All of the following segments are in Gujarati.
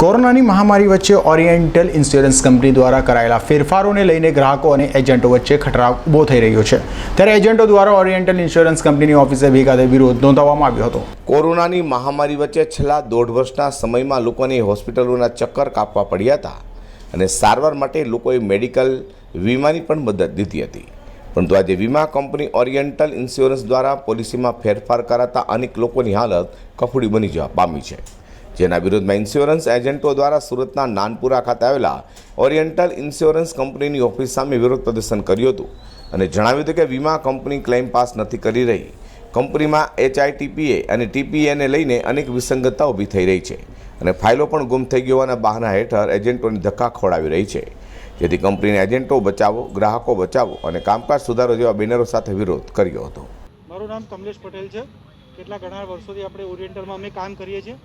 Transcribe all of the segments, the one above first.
કોરોનાની મહામારી વચ્ચે ઓરિએન્ટલ ઇન્સ્યોરન્સ કંપની દ્વારા કરાયેલા ફેરફારોને લઈને ગ્રાહકો અને એજન્ટો વચ્ચે ખટરાવ ઊભો થઈ રહ્યો છે. ત્યારે એજન્ટો દ્વારા ઓરિએન્ટલ ઇન્સ્યોરન્સ કંપનીની ઓફિસે ભેગા થઈ વિરોધ નોંધાવવામાં આવ્યો હતો. કોરોનાની મહામારી વચ્ચે છેલ્લા દોઢ વર્ષના સમયમાં લોકોને હોસ્પિટલોના ચક્કર કાપવા પડ્યા હતા અને સારવાર માટે લોકોએ મેડિકલ વીમાની પણ મદદ લીધી હતી. પરંતુ આજે વીમા કંપની ઓરિએન્ટલ ઇન્સ્યોરન્સ દ્વારા પોલિસીમાં ફેરફાર કરાતા અનેક લોકોની હાલત કફોડી બની જવા પામી છે. જેના વિરોધમાં ઇન્સ્યોરન્સ એજન્ટો દ્વારા સુરતના નાનપુરા ખાતે આવેલા ઓરિએન્ટલ ઇન્સ્યોરન્સ કંપનીની ઓફિસ સામે વિરોધ પ્રદર્શન કર્યું હતું અને જણાવ્યું હતું કે વીમા કંપની ક્લેમ પાસ નથી કરી રહી. કંપનીમાં એચઆઈટીપીએ અને ટીપીએને લઈને અનેક વિસંગતતા ઊભી થઈ રહી છે અને ફાઇલો પણ ગુમ થઈ ગયોના બહાના હેઠળ એજન્ટોની ધક્કા ખોડાવી રહી છે. જેથી કંપનીના એજન્ટો બચાવો, ગ્રાહકો બચાવો અને કામકાજ સુધારો જેવા બેનરો સાથે વિરોધ કર્યો હતો. મારું નામ કમલેશ પટેલ છે. કેટલા ઘણા વર્ષોથી આપણે ઓરિએન્ટલમાં અમે કામ કરીએ છીએ.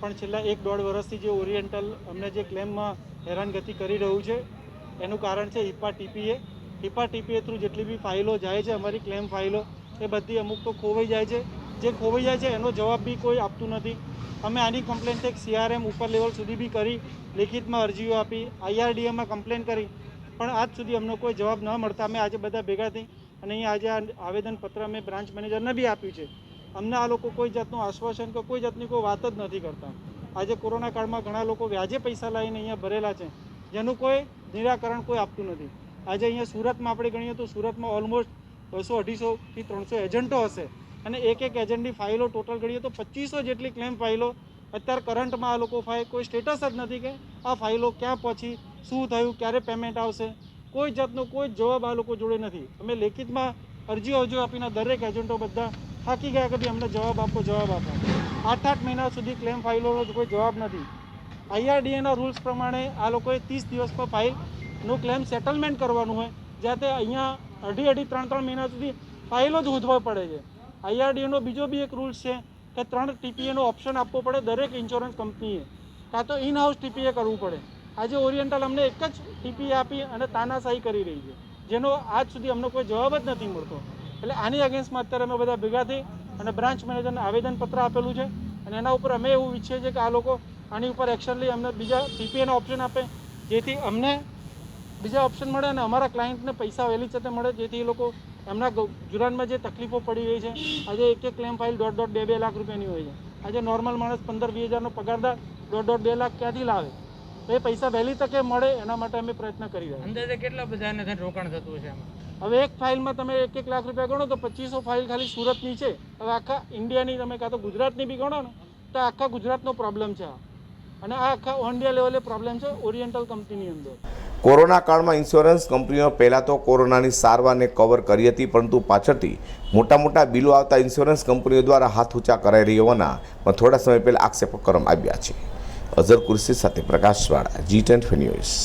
પણ છેલ્લા એક દોઢ વર્ષથી જે ઓરિએન્ટલ અમને જે ક્લેમમાં હેરાનગતિ કરી રહ્યું છે, એનું કારણ છે હિપા ટીપીએ. હિપા ટીપીએ થ્રુ જેટલી બી ફાઇલો જાય છે, અમારી ક્લેમ ફાઇલો, એ બધી અમુક તો ખોવાઈ જાય છે. જે ખોવાઈ જાય છે, એનો જવાબ બી કોઈ આપતું નથી. અમે આની કમ્પ્લેન એક સીઆરએમ ઉપર લેવલ સુધી બી કરી, લેખિતમાં અરજીઓ આપી આઈઆરડીએમાં કમ્પ્લેન કરી, પણ આજ સુધી અમને કોઈ જવાબ ન મળતા. અમે આજે બધા ભેગા થઈ અને અહીંયા આજે આવેદનપત્ર અમે બ્રાન્ચ મેનેજરને બી આપ્યું છે. અમને આ લોકો કોઈ જાતનું આશ્વાસન કે કોઈ જાતની કોઈ વાત જ નથી કરતા. આજે કોરોના કાળમાં ઘણા લોકો વ્યાજે પૈસા લાવીને અહીંયા ભરેલા છે, જેનું કોઈ નિરાકરણ કોઈ આપતું નથી. આજે અહીંયા સુરતમાં આપણે ગણીએ તો સુરતમાં ઓલમોસ્ટ બસો અઢીસોથી ત્રણસો એજન્ટો હશે અને એક એક એજન્ટની ફાઇલો ટોટલ ગણીએ તો પચીસો જેટલી ક્લેમ ફાઇલો અત્યારે કરંટમાં આ લોકો ફાઇલ કોઈ સ્ટેટસ જ નથી કે આ ફાઇલો ક્યાં પહોંચી, શું થયું, ક્યારે પેમેન્ટ આવશે. કોઈ જાતનો કોઈ જવાબ આ લોકો જોડે નથી. અમે લેખિતમાં અરજીઓ અરજીઓ આપીને દરેક એજન્ટો બધા થાકી ગયા કે ભાઈ અમને જવાબ આપો જવાબ આપો. આઠ આઠ મહિના સુધી ક્લેમ ફાઇલોનો કોઈ જવાબ નથી. આઈઆરડીએના રૂલ્સ પ્રમાણે આ લોકોએ ત્રીસ દિવસ પર ફાઇલનું ક્લેમ સેટલમેન્ટ કરવાનું હોય, જ્યાં તે અહીંયા અઢી અઢી ત્રણ ત્રણ મહિના સુધી ફાઇલો જ હોધવા પડે છે. આઈઆરડીએનો બીજો બી એક રૂલ્સ છે કે ત્રણ ટીપીએનો ઓપ્શન આપવો પડે દરેક ઇન્સ્યોરન્સ કંપનીએ કાં તો ઇન હાઉસ ટીપીએ કરવું પડે. આજે ઓરિએન્ટલ અમને એક જ ટીપીએ આપી અને તાનાશાહી કરી રહી છે. જેનો આજ સુધી અમને કોઈ જવાબ જ નથી મળતો. એટલે આની અગેન્સ્ટમાં અત્યારે અમે બધા ભેગા થઈ અને બ્રાન્ચ મેનેજરને આવેદનપત્ર આપેલું છે અને એના ઉપર અમે એવું ઈચ્છીએ છીએ કે આ લોકો આની ઉપર એક્શન લઈ અમને બીજા પીપીએના ઓપ્શન આપે, જેથી અમને બીજા ઓપ્શન મળે અને અમારા ક્લાયન્ટને પૈસા વહેલી તકે મળે, જેથી એ લોકો એમના જુરાનમાં જે તકલીફો પડી રહી છે, આજે એક એક ક્લેમ ફાઇલ દોઢ દોઢ બે બે લાખ રૂપિયાની હોય છે. આજે નોર્મલ માણસ પંદર વીસ હજારનો પગારદાર દોઢ દોઢ બે લાખ ક્યાંથી લાવે? તો એ પૈસા વહેલી તકે મળે એના માટે અમે પ્રયત્ન કરી રહ્યા અંદાજે કેટલા બધાને રોકાણ થતું છે હવે એક ફાઇલમાં તમે એક એક લાખ રૂપિયા ગણો તો પચીસો ફાઇલ ખાલી સુરતની છે. હવે આખા ઇન્ડિયાની તમે કાં તો ગુજરાતની બી ગણો ને તો આખા ગુજરાતનો પ્રોબ્લેમ છે અને આ આખા ઓન્ડિયા ઇન્ડિયા લેવલે પ્રોબ્લેમ છે ઓરિએન્ટલ કંપનીની અંદર. કોરોના કાળમાં ઇન્સ્યોરન્સ કંપનીઓ પહેલાં તો કોરોનાની સારવારને કવર કરી હતી પરંતુ પાછળથી મોટા મોટા બિલો આવતા ઇન્સ્યોરન્સ કંપનીઓ દ્વારા હાથ ઊંચા કરાઈ રહ્યો હોવાના પણ થોડા સમય પહેલાં આક્ષેપો કરવામાં આવ્યા છે. અઝર કુરશી સાથે પ્રકાશવાળા જી ટેન્ટ ન્યૂઝ.